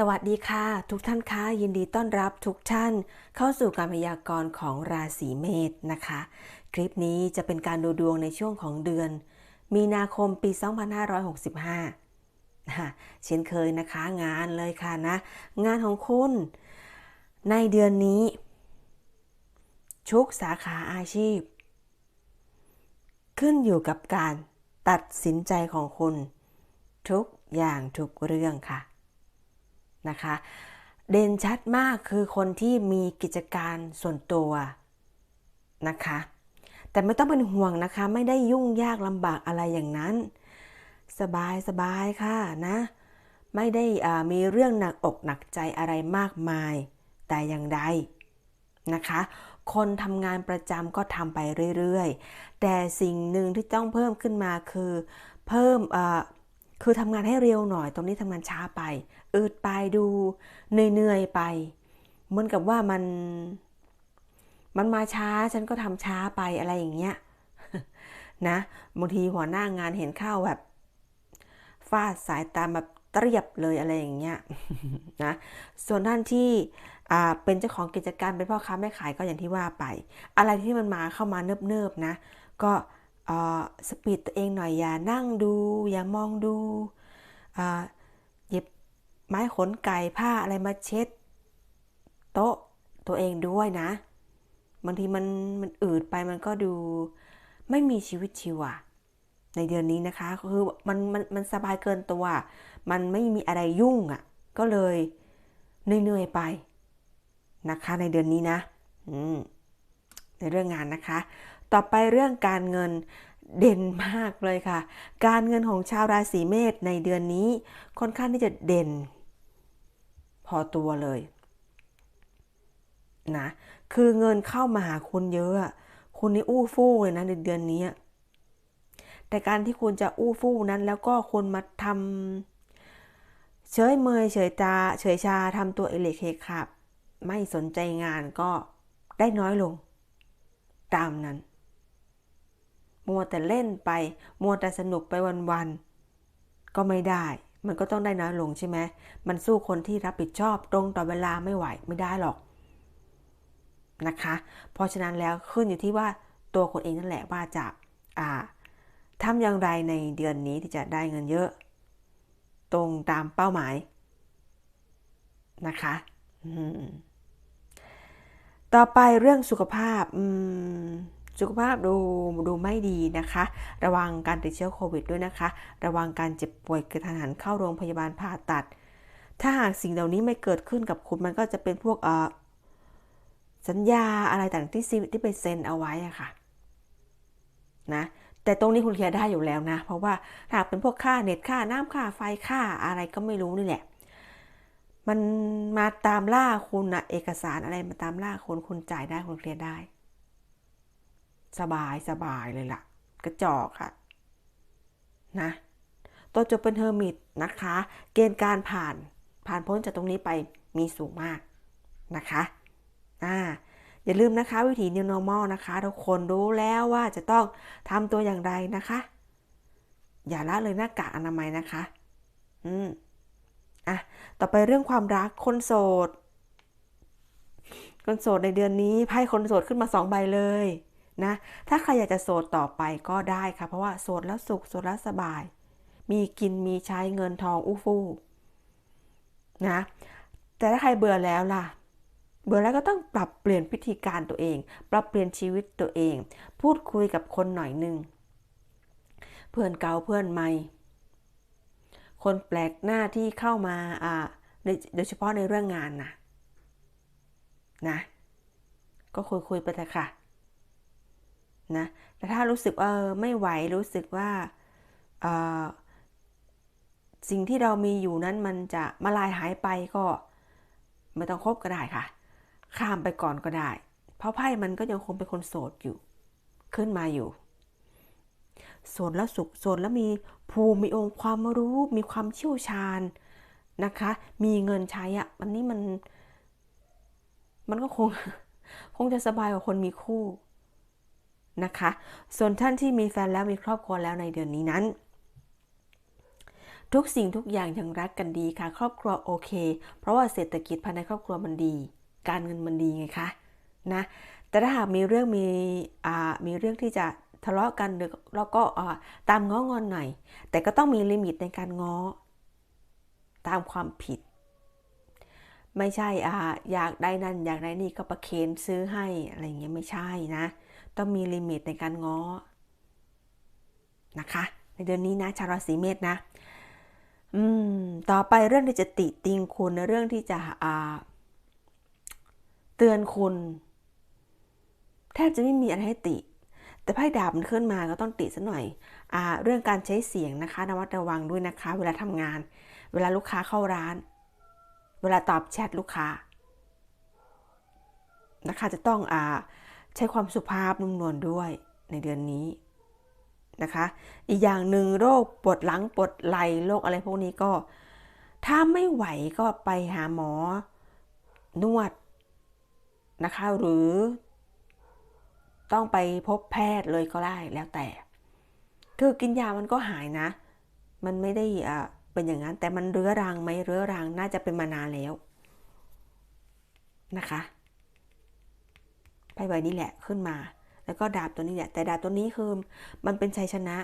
สวัสดีค่ะ ทุกท่านคะยินดีต้อนรับทุกท่าน เข้าสู่การพยากรณ์ของราศีเมษนะคะ คลิปนี้จะเป็นการดูดวงในช่วงของเดือน มีนาคมปี 2565 เช่นเคยนะคะงานเลยค่ะนะ งานของคุณ ในเดือนนี้ ชุกสาขาอาชีพ ขึ้นอยู่กับการตัดสินใจของคุณ ทุกอย่างทุกเรื่องค่ะ นะคะ เด่นชัดมากคือคนที่มีกิจการส่วนตัวนะคะ แต่ไม่ต้องเป็นห่วงนะคะ ไม่ได้ยุ่งยากลำบากอะไรอย่างนั้น สบายสบายค่ะนะ ไม่ได้มีเรื่องหนักอกหนักใจอะไรมากมาย แต่อย่างใดนะคะ คนทำงานประจำก็ทำไปเรื่อยๆ แต่สิ่งหนึ่งที่ต้องเพิ่มขึ้นมาคือ เพิ่ม คือทำงานให้เร็วหน่อย ตรงนี้ทำงานช้าไปอืดไปดูเหนื่อยๆไป เหมือนกับว่ามัน มันมาช้าฉันก็ทำช้าไปอะไรอย่างเงี้ยนะบางทีหัวหน้างานเห็นข้าวแบบฟาดสายตาแบบเตรียบเลยอะไรอย่างเงี้ยนะส่วนท่านที่เป็นเจ้าของกิจการเป็นพ่อค้าแม่ขายก็อย่างที่ว่าไป อะไรที่มันมาเข้ามาเนิบๆนะ ก็ สปีดตัวเองหน่อยอย่านั่งดู อย่ามองดูหยิบไม้ขนไก่ผ้าอะไรมาเช็ด โต๊ะตัวเองด้วยนะ บางทีมันมันอืดไปมันก็ดูไม่มีชีวิตชีวาในเดือนนี้นะคะคือมันมันมันสบายเกินตัว มันไม่มีอะไรยุ่งอะ่ะ ก็เลยเหนื่อยๆไปนะคะ ในเดือนนี้นะในเรื่องงานนะคะ ต่อไปเรื่องการเงินเด่นมากเลยค่ะ การเงินของชาวราศีเมษในเดือนนี้ค่อนข้างที่จะเด่น พอตัวเลยนะคือเงินเข้ามาหาคุณเยอะคุณนี่อู้ฟู่เลยนะในเดือนนี้ แต่การที่คุณจะอู้ฟู่นั้นแล้วก็คุณมาทำเฉยเมยเฉยตาเฉยชาทำตัวเอเลเคขับ ไม่สนใจงานก็ได้น้อยลง ตามนั้น มัวแต่เล่นไป มัวแต่สนุกไปวันๆ ก็ไม่ได้ มันก็ต้องได้น้อยลงใช่ไหม มันสู้คนที่รับผิดชอบตรงต่อเวลาไม่ไหวไม่ได้หรอกนะคะ เพราะฉะนั้นแล้วขึ้นอยู่ที่ว่าตัวคนเองนั่นแหละว่าจะอ่าทำอย่างไรในเดือนนี้ที่จะได้เงินเยอะ ตรงตามเป้าหมายนะคะ ต่อไปเรื่องสุขภาพอืม สุขภาพดูดูไม่ดีนะคะ ระวังการติดเชื้อโควิดด้วยนะคะ ระวังการเจ็บป่วยกระทันหันเข้าโรงพยาบาลผ่าตัด ถ้าหากสิ่งเหล่านี้ไม่เกิดขึ้นกับคุณมันก็จะเป็นพวกเออสัญญาอะไรต่างที่ซีที่ไปเซ็นเอาไว้อะค่ะนะแต่ตรงนี้คุณเคลียร์ได้อยู่แล้วนะ เพราะว่าถ้าเป็นพวกค่าเน็ตค่าน้ำค่าไฟค่าอะไรก็ไม่รู้นี่แหละ มันมาตามล่าคุณอะเอกสารอะไรมาตามล่าคุณคุณจ่ายได้คุณเคลียร์ได้ สบายสบายเลยล่ะ กระจอกค่ะนะตัวจบเป็นเฮอร์มิตนะคะ เกณฑ์การผ่านผ่านพ้นจากตรงนี้ไปมีสูงมากนะคะอ่าอย่าลืมนะคะวิธี New Normal นะคะ ทุกคนรู้แล้วว่าจะต้องทำตัวอย่างไรนะคะ อย่าละเลยหน้ากากอนามัยนะคะ อืมอะต่อไปเรื่องความรักคนโสด คนโสดในเดือนนี้ไพ่คนโสดขึ้นมาสองใบเลย นะ ถ้าใครอยากจะโสดต่อไปก็ได้ค่ะ เพราะว่าโสดแล้วสุขโสดแล้วสบาย มีกินมีใช้เงินทองอู้ฟู่นะ แต่ถ้าใครเบื่อแล้วล่ะ เบื่อแล้วก็ต้องปรับเปลี่ยนพิธีการตัวเอง ปรับเปลี่ยนชีวิตตัวเอง พูดคุยกับคนหน่อยหนึ่งเพื่อนเก่าเพื่อนใหม่ คนแปลกหน้าที่เข้ามาอ่าโดยเฉพาะในเรื่องงานนะนะ ก็คุยคุยไปเถอะค่ะ นะ แต่ถ้ารู้สึกเออไม่ไหวรู้สึกว่าสิ่งที่เรามีอยู่นั้นมันจะมาลายหายไปก็ไม่ต้องคบก็ได้ค่ะ ข้ามไปก่อนก็ได้ เพราะไพ่มันก็ยังคงเป็นคนโสดอยู่ ขึ้นมาอยู่โสดแล้วสุขโสดแล้วมีภูมิมีองค์ความรู้มีความเชี่ยวชาญนะคะ มีเงินใช้อะวันนี้มัน มันก็คง คงจะสบายกว่าคนมีคู่ นะคะ ส่วนท่านที่มีแฟนแล้วมีครอบครัวแล้วในเดือนนี้นั้น ทุกสิ่งทุกอย่างยังรักกันดีค่ะ ครอบครัวโอเค เพราะว่าเศรษฐกิจภายในครอบครัวมันดี การเงินมันดีไงคะนะแต่ถ้าหากมีเรื่องมีอ่ามีเรื่องที่จะทะเลาะกันหรือแล้วก็อ่าตามง้องอนหน่อย แต่ก็ต้องมีลิมิตในการง้อ ตามความผิด ไม่ใช่อ่าอยากได้นั่นอยากได้นี่ก็ประเคนซื้อให้อะไรเงี้ยไม่ใช่นะ ต้องมีลิมิตในการง้อนะคะ ในเดือนนี้นะชาวราศีเมษนะ อืม ต่อไปเรื่องที่จะติติงคุณนเรื่องที่จะอ่าเตือนคุณ แทบจะไม่มีอะไรให้ติ แต่ไพ่ดาบมันขึ้นมาก็ต้องติสักหน่อยอ่าเรื่องการใช้เสียงนะคะระมัดระวังด้วยนะคะ เวลาทำงาน เวลาลูกค้าเข้าร้าน เวลาตอบแชทลูกค้า นะคะจะต้องอ่า ใช้ความสุภาพนุ่มนวลด้วยในเดือนนี้นะคะ อีกอย่างหนึ่งโรคปวดหลังปวดไหล่โรคอะไรพวกนี้ก็ ถ้าไม่ไหวก็ไปหาหมอนวดนะคะ หรือต้องไปพบแพทย์เลยก็ได้แล้วแต่ คือกินยามันก็หายนะ มันไม่ได้อ่าเป็นอย่างนั้นแต่มันเรื้อรังไหมเรื้อรังน่าจะเป็นมานานแล้วนะคะ ไพ่ใบนี้แหละขึ้นมา แล้วก็ดาบตัวนี้แหละแต่ดาบตัวนี้คือมันเป็นชัยชนะ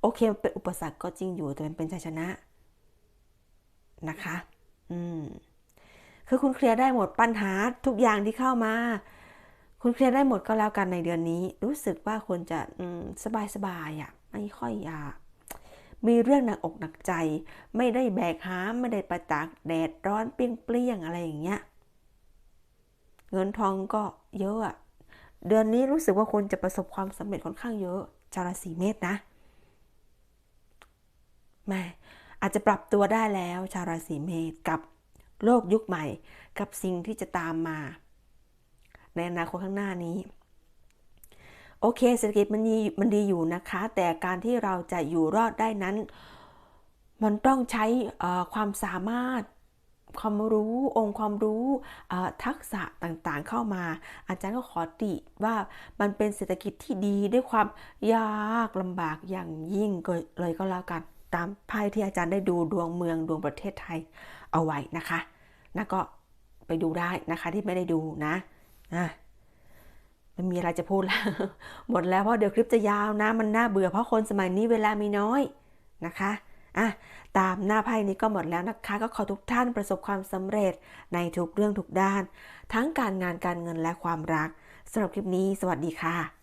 โอเคมันเป็นอุปสรรคก็จริงอยู่แต่มันเป็นชัยชนะนะคะ อืมคือคุณเคลียร์ได้หมดปัญหาทุกอย่างที่เข้ามา คุณเคลียร์ได้หมดก็แล้วกันในเดือนนี้ รู้สึกว่าคุณจะสบายสบายอะไม่ค่อยอยากมีเรื่องหนักอกหนักใจ ไม่ได้แบกหาม ไม่ได้ประตากแดดร้อนเปรี้ยงๆอะไรอย่างเงี้ย เงินทองก็เยอะอะ เดือนนี้รู้สึกว่าคุณจะประสบความสำเร็จค่อนข้างเยอะชาวราศีเมษนะแม่อาจจะปรับตัวได้แล้ว ชาวราศีเมษกับโลกยุคใหม่ กับสิ่งที่จะตามมา ในอนาคตข้างหน้านี้ โอเคเศรษฐกิจมันดีมันดีอยู่นะคะ แต่การที่เราจะอยู่รอดได้นั้น มันต้องใช้ความสามารถ ความรู้องค์ความรู้ทักษะต่างๆเข้ามา อาจารย์ก็ขอติว่ามันเป็นเศรษฐกิจที่ดีด้วยความยากลำบากอย่างยิ่งเลยก็แล้วกันตามไพ่ที่อาจารย์ได้ดูดวงเมืองดวงประเทศไทยเอาไว้นะคะนะก็ไปดูได้นะคะที่ไม่ได้ดูนะนะมันมีอะไรจะพูดแล้วหมดแล้วเพราะเดี๋ยวคลิปจะยาวนะ มันน่าเบื่อเพราะคนสมัยนี้เวลามีน้อยนะคะ อะตามหน้าไพ่นี้ก็หมดแล้วนะคะ ก็ขอทุกท่านประสบความสำเร็จในทุกเรื่องทุกด้าน ทั้งการงานการเงินและความรักสำหรับคลิปนี้ สวัสดีค่ะ